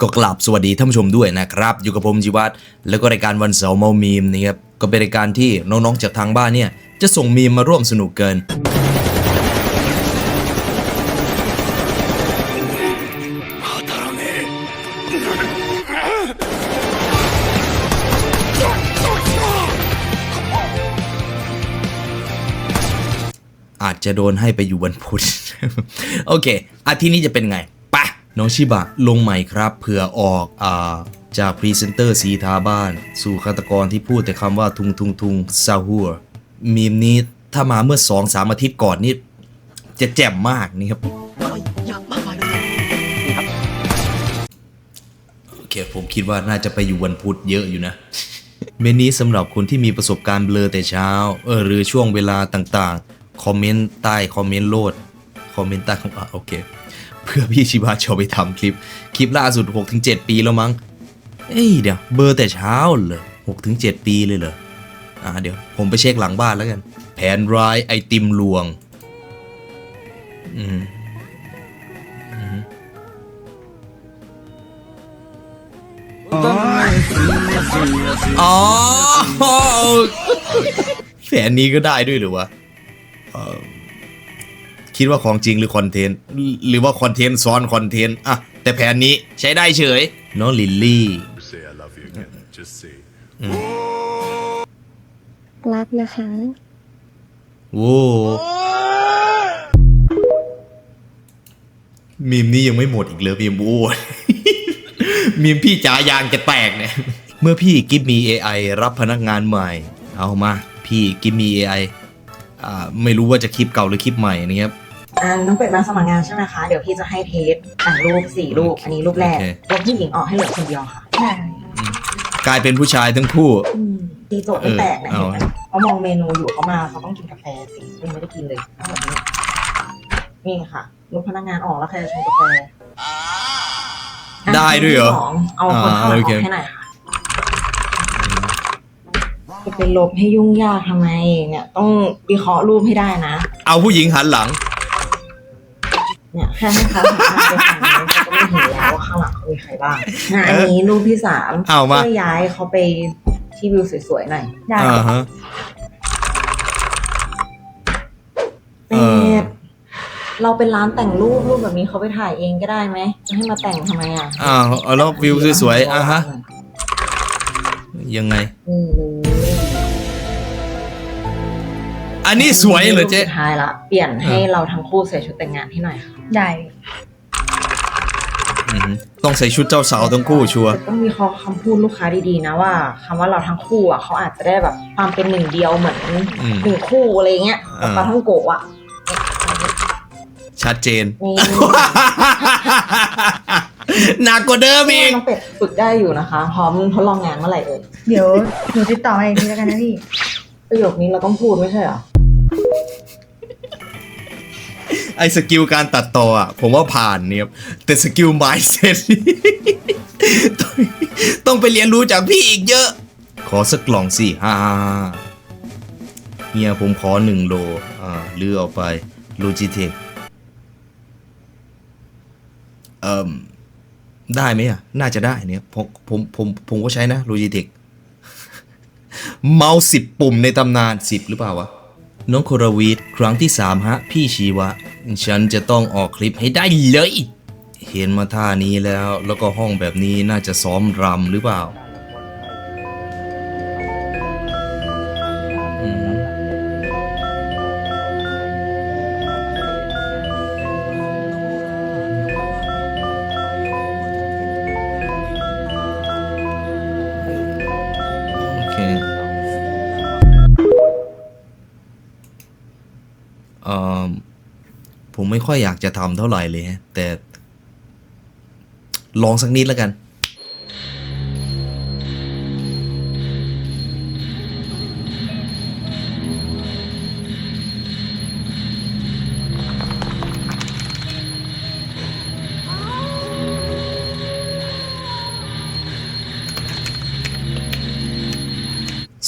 ก็กลับสวัสดีท่านผู้ชมด้วยนะครับ อยู่กับผมจิวัตรแล้วก็รายการวันเสาร์เมามีมนะครับก็เป็นรายการที่น้องๆจากทางบ้านเนี่ยจะส่งมีมมาร่วมสนุกเกิน อาจจะโดนให้ไปอยู่วันพุธ โอเคอาทิตย์นี้จะเป็นไง น้องชิบะลงใหม่ครับเผื่อออกอ่าจากพรีเซนเตอร์สีทาบ้าน สู่ฆาตกรที่พูดแต่คำว่าทุงทุงทุงซาฮัวมีมนี้ถ้ามาเมื่อสองสามอาทิตย์ก่อนนี่จะแจ่มมากนี่ครับโอเคผมคิดว่าน่าจะไปอยู่วันพุธเยอะอยู่นะ เมนนี้สำหรับคนที่มีประสบการณ์เบลอแต่เช้าเออหรือช่วงเวลาต่างๆ คอมเมนต์ใต้คอมเมนต์โลด คอมเมนต์ใต้ของอะโอเค เพื่อพี่ชิบะจะเอาไปทำคลิป คลิปล่าสุด 6-7 ปีแล้วมั้ง เอ้ยเดี๋ยวเบอร์แต่เช้าเลย6-7 ปีเลยเหรอ อ่าเดี๋ยวผมไปเช็คหลังบ้านแล้วกัน แผนร้ายไอติมลวง อืมอ๋อแผนนี้ก็ได้ด้วยหรือวะ คิดว่าของจริงหรือคอนเทนต์หรือว่าคอนเทนต์ซ้อนคอนเทนต์อะแต่แผนนี้ใช้ได้เฉย น้องลิลลี่ Say I love you again. Just say. รักนะคะ โว้มีมนี้ยังไม่หมดอีกเลยมีมโว้มีมพี่จ๋ายางจะแตกเนี่ย เมื่อพี่กิฟมี AI รับพนักงานใหม่ เอามา พี่กิฟมี AI อ่าไม่รู้ว่าจะคลิปเก่าหรือคลิปใหม่นะครับ อ่าน้องเป็ดมาสมัครงานใช่ไหมคะ เดี๋ยวพี่จะให้เทสแต่งรูปสี่รูป อันนี้รูปแรกโอเค ลบผู้หญิงออกให้เหลือคนเดียวค่ะได้กลายเป็นผู้ชายทั้งคู่ ตีโจทย์ไม่แตกนะเออเห็นไหมเขามองเมนูอยู่เขามาเขาต้องกินกาแฟสิยังไม่ได้กินเลยเอาแบบนี้นี่ค่ะรูปพนักงานออกแล้วใครจะชงกาแฟอะได้ด้วยเหรอสงเอาคนข้างหลังอ่าอโอเคอกให้หน่อยค่ะจะไปลบให้ยุ่งยากทำไม เนี่ย ต้องวิเคราะห์รูปให้ได้นะ เอาผู้หญิงหันหลัง เนี่ยแค่ให้เขาหันหน้าไปทางนี้เขาก็ไม่เห็นแล้วว่าข้างหลังเขามีใครบ้างงานนี้รูปที่สามเอามา ช่วยย้ายเขาไปที่วิวสวยๆหน่อยได้อ่าฮะ เอเป็อ ดเราเป็นร้านแต่งรูปรูปแบบนี้เขาไปถ่ายเองก็ได้ไหมจะให้มาแต่งทำไมอะอ่าเอาแล้ววิวสวยๆอะฮะ ยังไงอืมอันนี้สวยเหรอเจ๊รูปสุดท้ายละเปลี่ยนให้เราทั้งคู่ใส่ชุดแต่งงานให้หน่อยค่ะ ได้อือฮึต้องใส่ชุดเจ้าสาวทั้งคู่ชัวร์แต่ต้องมีข้อคำพูดลูกค้าดีๆนะว่าคำว่าเราทั้งคู่อะเขาอาจจะได้แบบความเป็นหนึ่งเดียวเหมือนอืมหนึ่งคู่อะไรเงี้ยกับอ่า ปลาท่องโกะอะชัดเจนนี่หนักกว่าเดิมอีก น้องเป็ดฝึกได้อยู่นะคะ พร้อมทดลองงานเมื่อไหร่เอ่ยเดี๋ยวหนูติดต่อมาอีกทีแล้วกันนะพี่ประโยคนี้เราต้องพูดไม่ใช่เหรอ ไอ้สกิลการตัดต่ออะผมว่าผ่านเนี่ยครับแต่สกิล mindset ต้องต้องไปเรียนรู้จากพี่อีกเยอะ ขอสักกล่องสิฮ่าเฮียผมขอหนึ่งโลอ่าเลือเอาไป Logitech เอ่มได้ไหมอะ น่าจะได้เนี่ยผมผมผมผมก็ใช้นะ Logitech เมาส์สิบปุ่มในตำนานสิบหรือเปล่าวะ น้องโครวีดครั้งที่สามฮะ พี่ชีวะ ฉันจะต้องออกคลิปให้ได้เลย เห็นมาท่านี้แล้ว แล้วก็ห้องแบบนี้น่าจะซ้อมรำหรือเปล่าโอเค ผมไม่ค่อยอยากจะทำเท่าไหร่เลยฮะแต่ ลองสักนิดแล้วกัน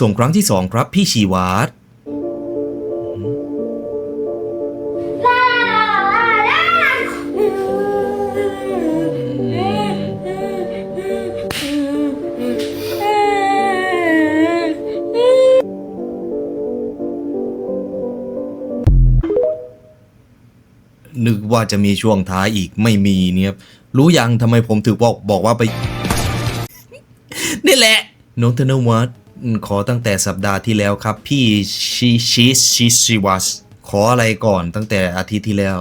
ส่งครั้งที่สองครับพี่ชีวัตร ว่าจะมีช่วงท้ายอีกไม่มีเนี่ยครับรู้ยังทำไมผมถึงบอกบอกว่าไป นี่แหละน้องธนวัฒน์ขอตั้งแต่สัปดาห์ที่แล้วครับ พี่ชิชิชิชิวัสขออะไรก่อนตั้งแต่อาทิตย์ที่แล้ว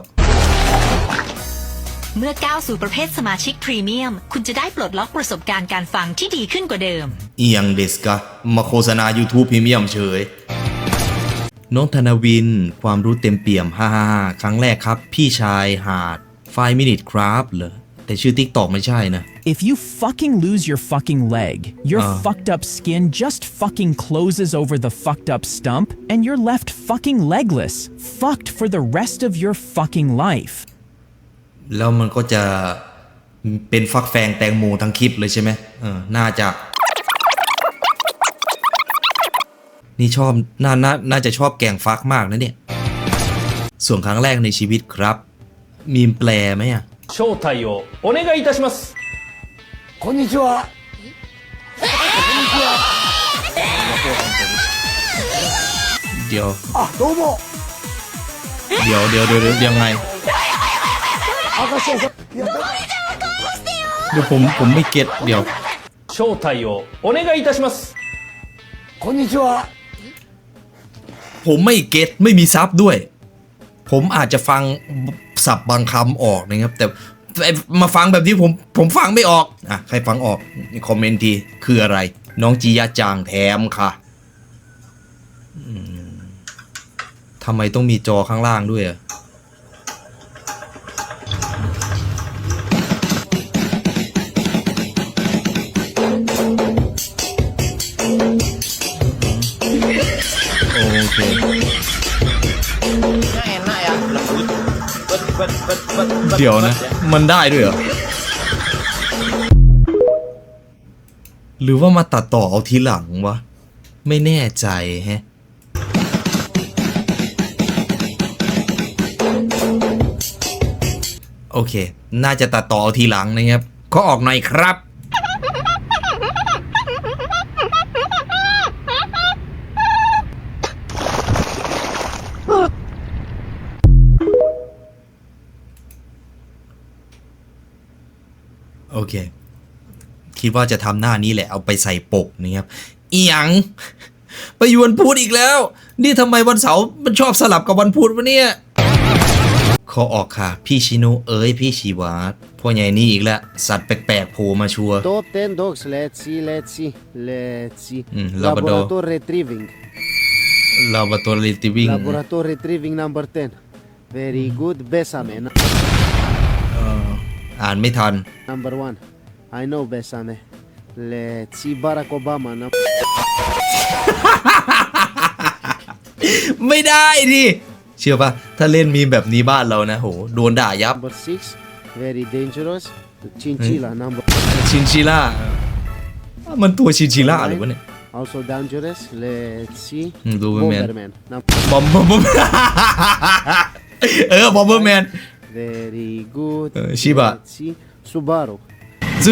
เมื่อก้าวสู่ประเภทสมาชิกพรีเมียม คุณจะได้ปลดล็อกประสบการณ์การฟังที่ดีขึ้นกว่าเดิม เอียงเดสกะมาโฆษณา YouTube พรีเมียมเฉย น้องธนวิน ความรู้เต็มเปี่ยมฮ่าๆครั้งแรกครับ พี่ชายหาด5 minute ครับเหรอแต่ชื่อ TikTok ไม่ใช่นะ If you fucking lose your fucking leg, your Uh. fucked up skin just fucking closes over the fucked up stump and you're left fucking legless. Fucked for the rest of your fucking life. แล้วมันก็จะเป็นฟักแฟงแตงโมทั้งคลิปเลยใช่ไหมเออน่าจะ นี่ชอบน่าน่าน่าจะชอบแกงฟักมากนะเนี่ย ส่วนครั้งแรกในชีวิตครับ มีมแปลไหมอ่ะ 招待をお願いいたしますこんにちは。 เดี๋ยว あ、どうも。 เดี๋ยวเดี๋ยวเดี๋ยวเดี๋ยวยังไง 明石家さん。いや、だ เดี๋ยวผมผมไม่เก็ตเดี๋ยว 招待をお願いいたしますこんにちは。 ผมไม่เก็ตไม่มีซับด้วย ผมอาจจะฟังสับบางคำออกนะครับแต่แต่มาฟังแบบนี้ผมผมฟังไม่ออกอะใครฟังออกคอมเมนต์ทีคืออะไร น้องจียะจางแถมค่ะทำไมต้องมีจอข้างล่างด้วยอะ เดี๋ยวนะ มันได้ด้วยเหรอ หรือว่ามาตัดต่อเอาทีหลังวะ ไม่แน่ใจแฮะโอเค น่าจะตัดต่อเอาทีหลังนะครับ ขอออกหน่อยครับ เค คิดว่าจะทำหน้านี้แหละเอาไปใส่ปกนะครับอีหยังไปอยวนพูดอีกแล้ว นี่ทำไมวันเสาร์มันชอบสลับกับวันพุธวะเนี่ยขอออกค่ะ พี่ชิโนเอ้ยพี่ชีวาตพ่อใหญ่นี่อีกแล้วสัตว์แปลกๆโผล่มาชัวร์ Top 10 dogs. Let's see, let's see, let's see. Mm, Labrador. Laborator retrieving. ลาวาตัวลิติวิ่ง Laborator retrieving number 10. Very good. Besame. n- อ่านไม่ทัน Number one. I know Besame. Let's see Barack Obama. Num- ไม่ได้ดิเชื่อปะถ้าเล่นมีมแบบนี้บ้านเรานะโหโดนด่ายับ number six. Very dangerous. Chinchilla. Number ชินชิล่ามันตัวชินชิล่าหรือวะเนี่ย also dangerous. Let's see. Mm, Doberman. Doberman. Num- บอมบอมบอม เออบอมเบอร์แมน Very good. Uh, Shiba. Let's see. Subaru. ซู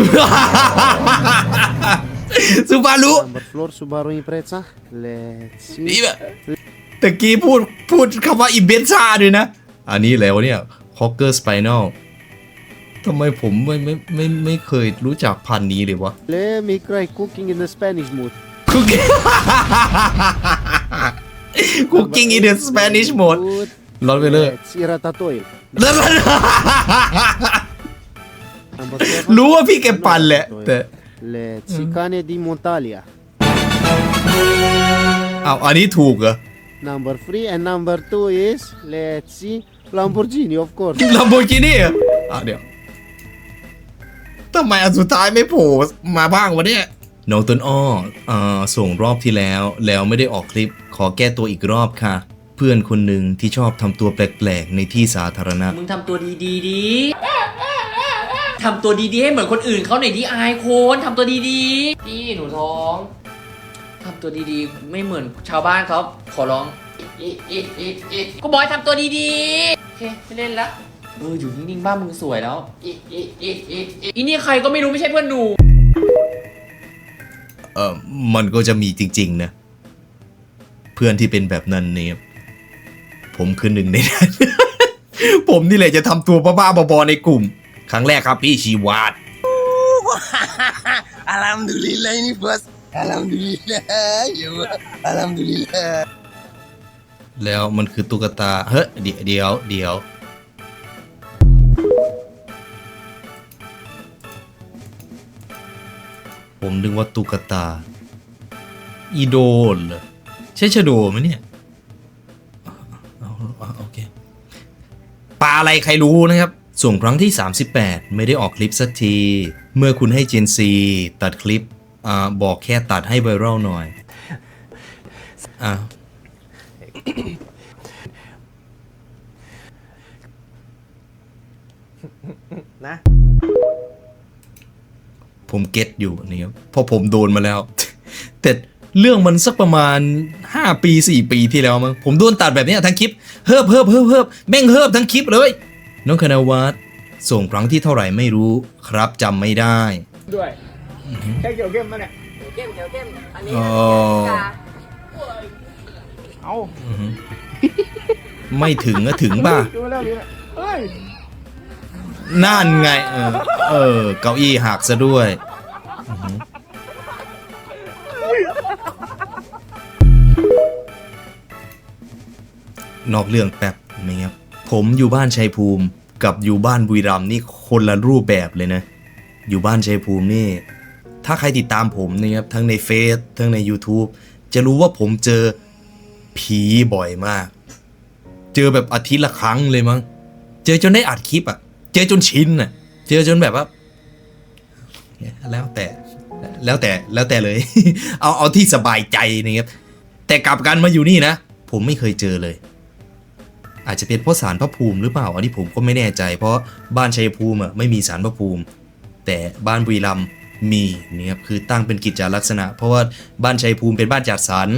ซูบารุ Number four. Subaru Impreza. Let's see. นี่แบบตะกี้พูดพูดคำว่าอิเบนซ่าด้วยนะ อันนี้แล้วเนี่ยฮอกเกอร์สไปนอลทำไมผมไม่ไม่ไม่ไม่เคยรู้จักพันธุ์นี้เลยวะ Let me cry cooking in the Spanish mood. คุกกิ้งคุกกิ้งอินเดสเปนิชโหมด Good. ร้อนไปเลย Let's see Ratatouille. แล้ว Number seven. รู้ว่าพี่แกปั่นแหละแต่ Let's see Cane di Montalia. เอาอันนี้ถูกเหรอ Number three and number two is let's see Lamborghini of course. ลัมโบกินี่เหรออะเดี๋ยวทำไมอันสุดท้ายไม่โผล่มาบ้างวะเนี่ยน้องต้นอ้อเอ่อส่งรอบที่แล้วแล้วไม่ได้ออกคลิปขอแก้ตัวอีกรอบค่ะ เพื่อนคนหนึ่งที่ชอบทำตัวแปลกๆในที่สาธารณะ มึงทำตัวดีๆดีทำตัวดีๆให้เหมือนคนอื่นเขาหน่อยดิอายคนทำตัวดีๆ พี่หนูท้องทำตัวดีๆ ไม่เหมือนชาวบ้านเขาขอร้องอิอิอิอิก็บอยทำตัวดีๆ โอเคไม่เล่นละเอออยู่นิ่งๆบ้านมึงสวยแล้วอิอิอิอิอิอีนี่ใครก็ไม่รู้ไม่ใช่เพื่อนหนู เออมันก็จะมีจริง ๆ นะ เพื่อนที่เป็นแบบนั้นเนี่ย ผมคือหนึ่งในนั้น ผมนี่แหละจะทำตัวบ้าๆบอๆในกลุ่ม ครั้งแรกครับพี่ชีวาด Alhamdulillah ini bos. Alhamdulillah. Ya bos. Alhamdulillah. แล้วมันคือตุ๊กตา เฮ้ยเดี๋ยวเดี๋ยวเดี๋ยว ผมนึกว่าตุ๊กตา อีโดนเหรอใช่ชะโดไหมเนี่ย อะไรใครรู้นะครับ ส่วนครั้งที่ 38 ไม่ได้ออกคลิปสักที เมื่อคุณให้เจนซีตัดคลิปอ่าบอกแค่ตัดให้ไวรัลหน่อยอ่านะ ผมเก็ตอยู่นี่ครับเพราะผมโดนมาแล้วแต่ เรื่องมันสักประมาณ 5 ปี 4 ปีที่แล้วมั้งผมโดนตัดแบบเนี้ยทั้งคลิปเฮิบเฮิบเฮิบเฮิบแม่งเฮิบทั้งคลิปเลย น้องคณวัฒน์ส่งครั้งที่เท่าไหร่ไม่รู้ครับจำไม่ได้ ด้วยแค่เกี่ยวเข้มมาเนี่ยอ๋อเอาอือฮึไม่ถึงอะถึงป่ะดูแล้วนี่นะเฮ้ยนั่นไง เออเออเก้าอี้หักซะด้วยอือหือ นอกเรื่องแป๊บนี่ครับผมอยู่บ้านชัยภูมิกับอยู่บ้านบุรีรัมนี่คนละรูปแบบเลยนะ อยู่บ้านชัยภูมินี่ ถ้าใครติดตามผมนะครับทั้งในเฟซทั้งใน YouTube จะรู้ว่าผมเจอผีบ่อยมาก เจอแบบอาทิตย์ละครั้งเลยมั้ง เจอจนได้อัดคลิปอะ เจอจนชินอะ เจอจนแบบว่า แล้วแต่ แล้วแต่ แล้วแต่เลย เอา เอาที่สบายใจนะครับ แต่กลับกันมาอยู่นี่นะ ผมไม่เคยเจอเลย อาจจะเป็นเพราะสารพระภูมิหรือเปล่าอันนี้ผมก็ไม่แน่ใจ เพราะบ้านชัยภูมิไม่มีสารพระภูมิ แต่บ้านบุรีรัมมีนี่ครับคือตั้งเป็นกิจจาลักษณะ เพราะว่าบ้านชัยภูมิเป็นบ้านจัดสรร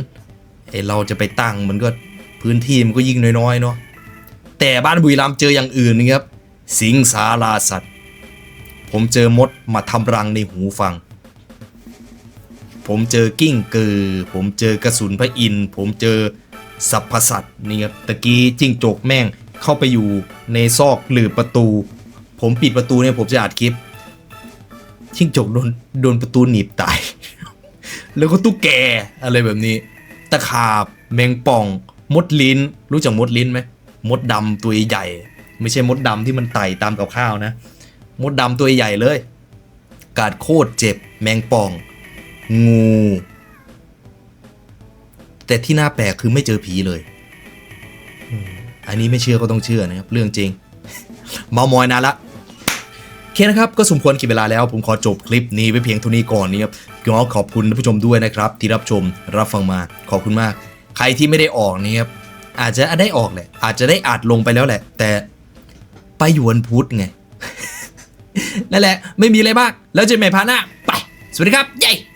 ไอเราจะไปตั้งมันก็พื้นที่มันก็ยิ่งน้อยๆเนาะแต่บ้านบุรีรัมเจออย่างอื่นนะครับ สิงสาราสัตว์ ผมเจอมดมาทำรังในหูฟัง ผมเจอกิ้งกือ ผมเจอกระสุนพระอินทร์ผมเจอ สัพพสัตนี่ครับตะกี้จิ้งจกแม่งเข้าไปอยู่ในซอกหรือประตู ผมปิดประตูเนี่ยผมจะอัดคลิป จิ้งจกโดนโดนประตูหนีบตาย แล้วก็ตุ๊กแกอะไรแบบนี้ ตะขาบแมงป่อง มดลิ้น รู้จักมดลิ้นไหมมดดำตัวใหญ่ ไม่ใช่มดดำที่มันไต่ตามกับข้าวนะ มดดำตัวใหญ่เลย กาดโคตรเจ็บแมงป่อง งู แต่ที่น่าแปลกคือไม่เจอผีเลยอืมอันนี้ไม่เชื่อก็ต้องเชื่อนะครับ เรื่องจริง เมามอยนานละโอเคนะครับ ก็สมควรกี่เวลาแล้ว ผมขอจบคลิปนี้ไว้เพียงเท่านี้ก่อนนี้ครับก็ขอบคุณท่านผู้ชมด้วยนะครับ ที่รับชมรับฟังมาขอบคุณมาก ใครที่ไม่ได้ออกนี่ครับอาจจะได้ออกแหละ อาจจะได้อัดลงไปแล้วแหละ แต่ไปอยู่วันพุธไงนั่นแหละ ไม่มีอะไรมาก แล้วเจอกันใหม่พาร์ทหน้าไป สวัสดีครับเย้